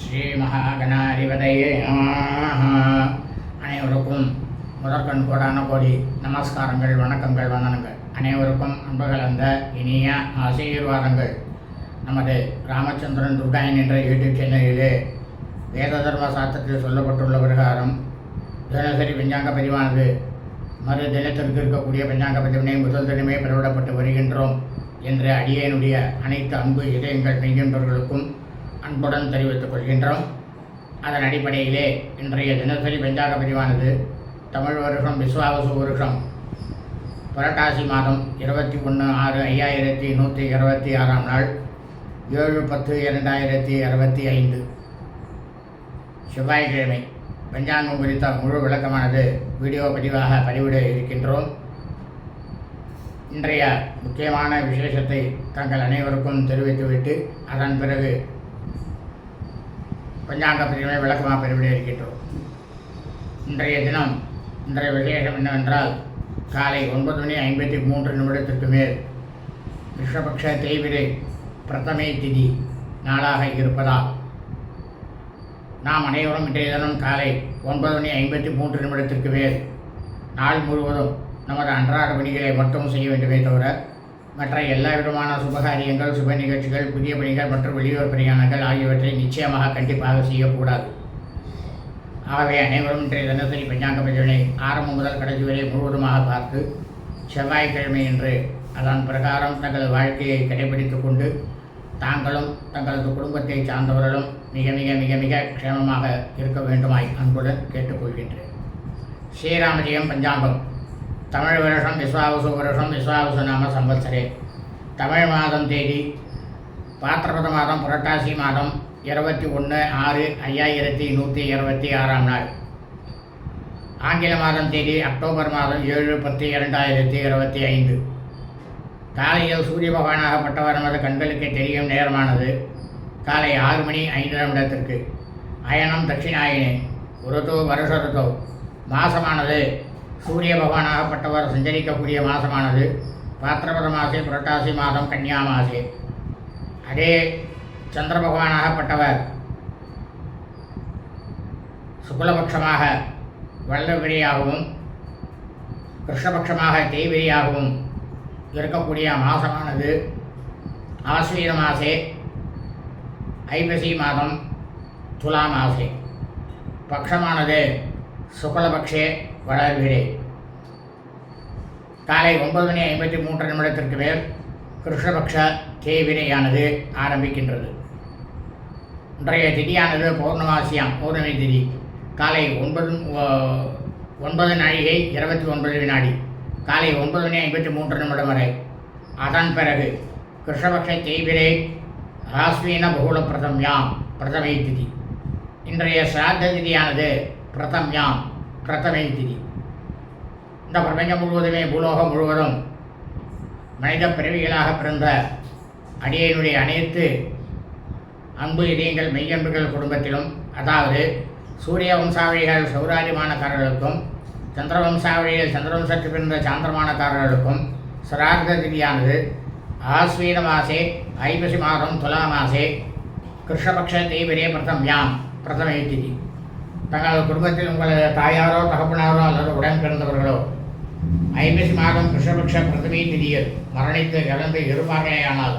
ஸ்ரீ மகாகணாதிபதையே அனைவருக்கும் முதற்கண் கோடான கோடி நமஸ்காரங்கள் வணக்கங்கள் வந்தனங்கள். அனைவருக்கும் அன்பகலந்த இனிய ஆசீர்வாதங்கள். நமது ராமச்சந்திரன் துர்காயன் என்ற யூடியூப் சேனலிலே வேத தர்ம சாஸ்திரத்தில் சொல்லப்பட்டுள்ள பிரகாரம் தினசரி பஞ்சாங்க பதிவானது மறு தினத்திற்கு இருக்கக்கூடிய பஞ்சாங்க பதிவினை முதல் தினமே பெறவிடப்பட்டு வருகின்றோம் என்ற அடியனுடைய அனைத்து அன்பு இதயங்கள் நெய்கின்றவர்களுக்கும் அன்புடன் தெரிவித்துக் கொள்கின்றோம். அதன் அடிப்படையிலே இன்றைய தினசரி பஞ்சாங்க பதிவானது தமிழ் வருஷம் விஸ்வாவசு வருஷம் புரட்டாசி மாதம் இருபத்தி ஒன்று ஆறு ஐயாயிரத்தி நூற்றி இருபத்தி ஆறாம் நாள் ஏழு பத்து இரண்டாயிரத்தி அறுபத்தி ஐந்து. செவ்வாய்க்கிழமை பஞ்சாங்கம் குறித்த முழு விளக்கமானது வீடியோ பதிவாக பதிவிட இருக்கின்றோம். இன்றைய முக்கியமான விசேஷத்தை தங்கள் அனைவருக்கும் தெரிவித்துவிட்டு அதன் பிறகு பஞ்சாங்க பிரிவை விளக்கமாக பதிவிட இருக்கின்றோம். இன்றைய தினம் இன்றைய விசேஷம் என்னவென்றால் காலை ஒன்பது மணி ஐம்பத்தி மூன்று நிமிடத்திற்கு மேல் ரிஷபக்ஷ தேய்விரை பிரதமை திதி நாளாக இருப்பதால் நாம் அனைவரும் இன்றைய தினம் காலை ஒன்பது மணி ஐம்பத்தி மூன்று நிமிடத்திற்கு மேல் நாள் முழுவதும் நமது அன்றாட பணிகளை மட்டும் செய்ய வேண்டுமே தவிர மற்ற எல்லா விதமான சுபகாரியங்கள் சுப நிகழ்ச்சிகள் புதிய பணிகள் மற்றும் வெளியூர் பிரயாணங்கள் ஆகியவற்றை நிச்சயமாக கண்டிப்பாக செய்யக்கூடாது. ஆகவே அனைவரும் இன்றைய தினசரி பஞ்சாங்க பதிவினை ஆரம்பம் முதல் கடைசி வரை முழுவதுமாக பார்த்து செவ்வாய்க்கிழமை என்று அதன் பிரகாரம் தங்கள் வாழ்க்கையை கடைபிடித்துக் கொண்டு தாங்களும் தங்களது குடும்பத்தை சார்ந்தவர்களும் மிக மிக மிக மிக க்ஷேமமாக இருக்க வேண்டுமாய் அன்புடன் கேட்டுக்கொள்கின்றேன். ஸ்ரீராமஜெயம் பஞ்சாங்கம். தமிழ் வருஷம் விஸ்வாவசு வருஷம் விஸ்வாவசு நாம சம்பத்சரே தமிழ் மாதம் தேதி பாத்திரபத மாதம் புரட்டாசி மாதம் இருபத்தி ஒன்று ஆறு ஐயாயிரத்தி நூற்றி இருபத்தி ஆறாம் நாள்। ஆங்கில மாதம் தேதி அக்டோபர் மாதம் ஏழு பத்து இரண்டாயிரத்தி இருபத்தி ஐந்து। காலையில் சூரிய பகவானாகப்பட்டவர் நமது கண்களுக்கு தெரியும் நேரமானது காலை ஆறு மணி ஐந்து நிமிடத்திற்கு। அயனம் தட்சிணாயினே ருதோ வருஷ ருதோ மாசமானது சூரிய பகவானாகப்பட்டவர் சஞ்சரிக்கக்கூடிய மாதமானது பாத்திரபத மாசே புரட்டாசி மாதம் கன்னியா மாசே அதே சந்திர பகவானாகப்பட்டவர் சுக்லபட்சமாக வல்லவிரியாகவும் கிருஷ்ணபட்சமாக தேய்விரியாகவும் இருக்கக்கூடிய மாதமானது ஆஸ்வீத மாசே ஐப்பசி மாதம் துலா மாசே. பக்ஷமானது சுக்லபக்ஷே வளர்விரே காலை ஒன்பது மணி ஐம்பத்தி மூன்று நிமிடத்திற்கு மேல் கிருஷ்ணபக்ஷ தேவினையானது ஆரம்பிக்கின்றது. இன்றைய திதியானது பௌர்ணமாசியாம் பௌர்ணமி திதி. காலை ஒன்பது ஒன்பது நாழிகை இருபத்தி ஒன்பது வினாடி. காலை ஒன்பது மணி ஐம்பத்தி மூன்று நிமிடம் வரை. அதன் பிறகு கிருஷ்ணபக்ஷ தேய்பிரே ராஸ்வீன பகுல பிரதம்யாம் பிரதமை திதி. இன்றைய சிராத்த திதியானது பிரதம்யாம் பிரதமை திதி இந்த பிரபஞ்சம் முழுவதுமே பூலோகம் முழுவதும் மனித பிறவிகளாக பிறந்த அடியனுடைய அனைத்து அன்பு இதயங்கள் மெய்யன்புகள் குடும்பத்திலும் அதாவது சூரிய வம்சாவளிகள் சௌராரியமானக்காரர்களுக்கும் சந்திர வம்சாவளியில் பிறந்த சாந்திரமானக்காரர்களுக்கும் சிரார்த்த திதியானது ஆஸ்வீன மாசே ஐபசி மாதம் துலா மாசே கிருஷ்ணபக்ஷ தீவிரே பிரதம்யாம் பிரதமை திதி. தங்களது குடும்பத்தில் உங்களது தாயாரோ தகப்பனாரோ அல்லது உடன் பிறந்தவர்களோ ஐம்பசி மாதம் கிருஷ்ணபக்ஷ பிரதமை திதியில் மரணித்து இறந்து இருப்பார்களேயானால்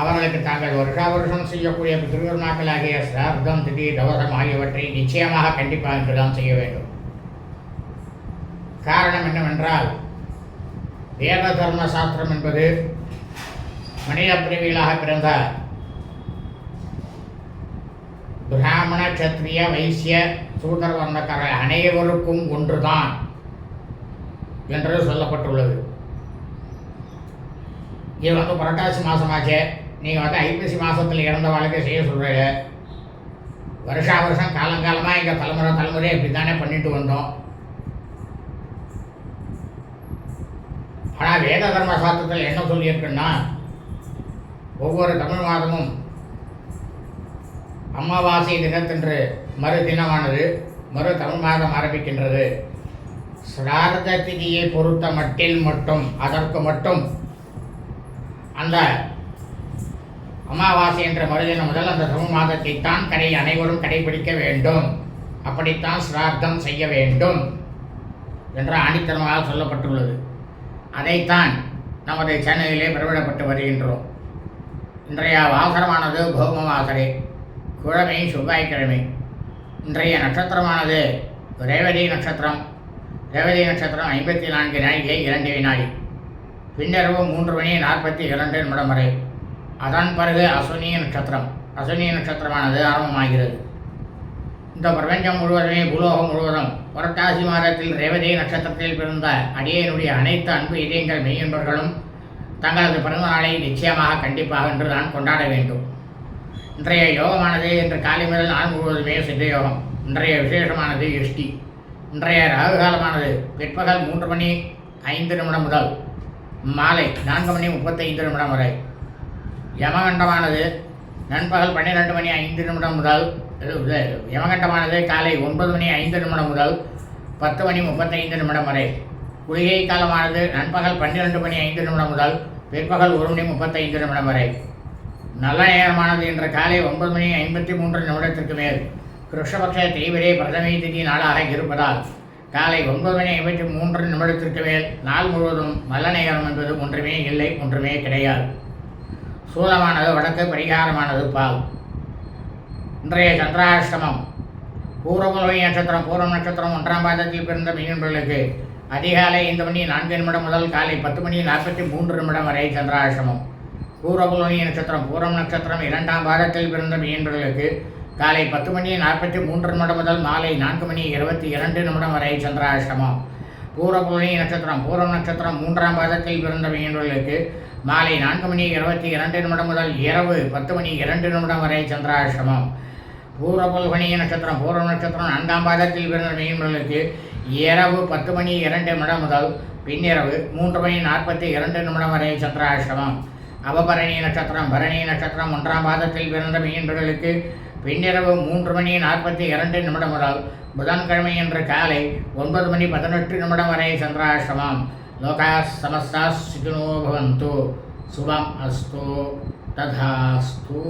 அவர்களுக்கு தாங்கள் வருஷா வருஷம் செய்யக்கூடிய பிதிருநாட்களாகிய சிரார்த்தம் திதி தவசம் ஆகியவற்றை நிச்சயமாக கண்டிப்பாக இன்றுதான் செய்ய வேண்டும். காரணம் என்னவென்றால் வேத தர்ம சாஸ்திரம் என்பது மனித பிரிவிகளாக பிறந்த பிராமண சத்திரிய வைசிய சூதர வர்ணக்காரர் அனைவருக்கும் ஒன்றுதான் என்று சொல்லப்பட்டுள்ளது. இது வந்து புரட்டாசி மாதமாச்சு நீங்கள் வந்து ஐப்பசி மாதத்தில் இறந்த வாழ்க்கை செய்ய சொல்கிறீங்க வருஷா வருஷம் காலங்காலமாக எங்கள் தலைமுறை தலைமுறை இப்படி தானே பண்ணிட்டு வந்தோம். ஆனால் வேத தர்ம சாஸ்திரத்தில் என்ன சொல்லியிருக்குன்னா ஒவ்வொரு தமிழ் மாதமும் அமாவாசை தினத்தன்று மறு தினமானது மறு தமிழ் மாதம் ஆரம்பிக்கின்றது. சிரார்த்த திதியை பொறுத்த மட்டில் மட்டும் அதற்கு மட்டும் அந்த அமாவாசை என்ற மறுதினம் முதல் அந்த தமிழ் மாதத்தை தான் கடை அனைவரும் கடைபிடிக்க வேண்டும். அப்படித்தான் சிரார்த்தம் செய்ய வேண்டும் என்ற ஆணித்தனமாக சொல்லப்பட்டுள்ளது. அதைத்தான் நமது சென்னையிலே பிரபலப்பட்டு வருகின்றோம். இன்றைய வாசனமானது பௌம வாசனை கிழமை செவ்வாய்க்கிழமை. இன்றைய நட்சத்திரமானது ரேவதி நட்சத்திரம். ரேவதி நட்சத்திரம் ஐம்பத்தி நான்கு நாழிகை இரண்டு வினாடி பின்னரவு மூன்று மணி நாற்பத்தி இரண்டு நிமிடம் வரை. அதன் பிறகு அசுனிய நட்சத்திரம். அசுனிய நட்சத்திரமானது ஆரம்பமாகிறது. இந்த பிரபஞ்சம் முழுவதுமே பூலோகம் முழுவதும் புரட்டாசி மாதத்தில் ரேவதி நட்சத்திரத்தில் பிறந்த அடியனுடைய அனைத்து அன்பு இதயங்கள் மெய்யன்பர்களும் தங்களது பிறந்த நாளை நிச்சயமாக கண்டிப்பாக என்று நான் கொண்டாட வேண்டும். இன்றைய யோகமானது இன்று காலை முதல் நாள் முழுவதுமே சித்த யோகம். இன்றைய விசேஷமானது எஷ்டி இன்றைய ராகு காலமானது பிற்பகல் மூன்று மணி ஐந்து நிமிடம் முதல் மாலை நான்கு மணி முப்பத்தைந்து நிமிடம் வரை. யமகண்டமானது நண்பகல் பன்னிரெண்டு மணி ஐந்து நிமிடம் முதல் யமகண்டமானது காலை ஒன்பது மணி ஐந்து நிமிடம் முதல் பத்து மணி முப்பத்தைந்து நிமிடம் வரை. குளிகை காலமானது நண்பகல் பன்னிரெண்டு மணி ஐந்து நிமிடம் முதல் பிற்பகல் ஒரு மணி முப்பத்தைந்து நிமிடம் வரை. நல்ல நேரமானது என்ற காலை ஒன்பது மணி ஐம்பத்தி மூன்று நிமிடத்திற்கு மேல். கிருஷ்ணபக்ஷ தீவிரே பிரதமை திதி நாளாக இருப்பதால் காலை ஒன்பது மணி ஐம்பத்தி மூன்று நிமிடத்திற்கு மேல் நாள் முழுவதும் நல்ல நேரம் என்பது ஒன்றுமே இல்லை ஒன்றுமே கிடையாது. சூலமானது வடக்கு பரிகாரமானது பால். இன்றைய சந்திராஷ்டமம். பூர்வகுலவை நட்சத்திரம் பூர்வம் நட்சத்திரம் ஒன்றாம் பாதத்தில் பிறந்த மீனவர்களுக்கு அதிகாலை ஐந்து மணி நான்கு நிமிடம் முதல் காலை பத்து மணி நாற்பத்தி மூன்று நிமிடம் வரை சந்திராஷ்டமம். பூர்வகுலவை நட்சத்திரம் பூரம் நட்சத்திரம் இரண்டாம் பாதத்தில் பிறந்த மீன்பர்களுக்கு காலை பத்து மணி நாற்பத்தி மூன்று நிமிடம் முதல் மாலை நான்கு மணி இருபத்தி இரண்டு நிமிடம் வரை சந்திராஷ்டமம். பூர்வகுலவை நட்சத்திரம் பூரம் நட்சத்திரம் மூன்றாம் பாதத்தில் பிறந்த மீன்பர்களுக்கு மாலை நான்கு மணி இருபத்தி இரண்டு நிமிடம் முதல் இரவு பத்து மணி இரண்டு நிமிடம் வரை சந்திராஷ்டமம். பூர்வபுல்கணி நட்சத்திரம் பூர்வ நட்சத்திரம் நான்காம் பாதத்தில் பிறந்த மீனவர்களுக்கு இரவு பத்து மணி இரண்டு நிமிடம் முதல் பின்னிரவு மூன்று மணி நாற்பத்தி இரண்டு நிமிடம் வரை சந்திராஷ்டமம். அவபரணி நட்சத்திரம் பரணி நட்சத்திரம் ஒன்றாம் பாதத்தில் பிறந்த மீனவர்களுக்கு பின்னிரவு மூன்று மணி நாற்பத்தி இரண்டு நிமிடம் முதல் புதன்கிழமை என்ற காலை ஒன்பது மணி பதினெட்டு நிமிடம் வரை சந்திராசிரமம் லோகா சமஸ்தா சுகினோ பவந்து. சுபம் அஸ்து. ததாஸ்து.